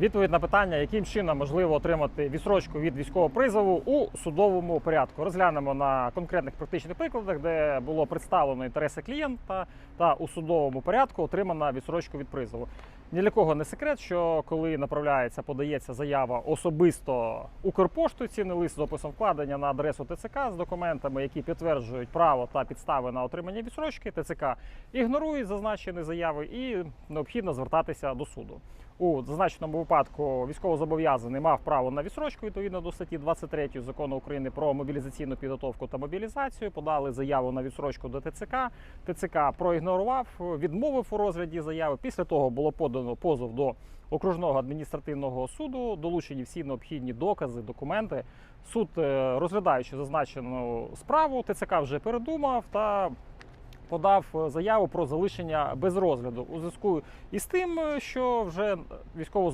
Відповідь на питання, яким чином можливо отримати відсрочку від військового призову у судовому порядку. Розглянемо на конкретних практичних прикладах, де було представлено інтереси клієнта та у судовому порядку отримана відсрочку від призову. Ні для кого не секрет, що коли направляється, подається заява особисто Укрпоштою, цінний лист з описом вкладення на адресу ТЦК з документами, які підтверджують право та підстави на отримання відсрочки, ТЦК ігнорує зазначені заяви і необхідно звертатися до суду. У зазначеному випадку військовозобов'язаний мав право на відсрочку відповідно до статті 23 закону України про мобілізаційну підготовку та мобілізацію. Подали заяву на відсрочку до ТЦК. ТЦК проігнорував, відмовив у розгляді заяви. Після того було подано позов до окружного адміністративного суду, долучені всі необхідні докази, документи. Суд, е, розглядаючи зазначену справу, ТЦК вже передумав та подав е, заяву про залишення без розгляду у зв'язку із тим, е, що вже військово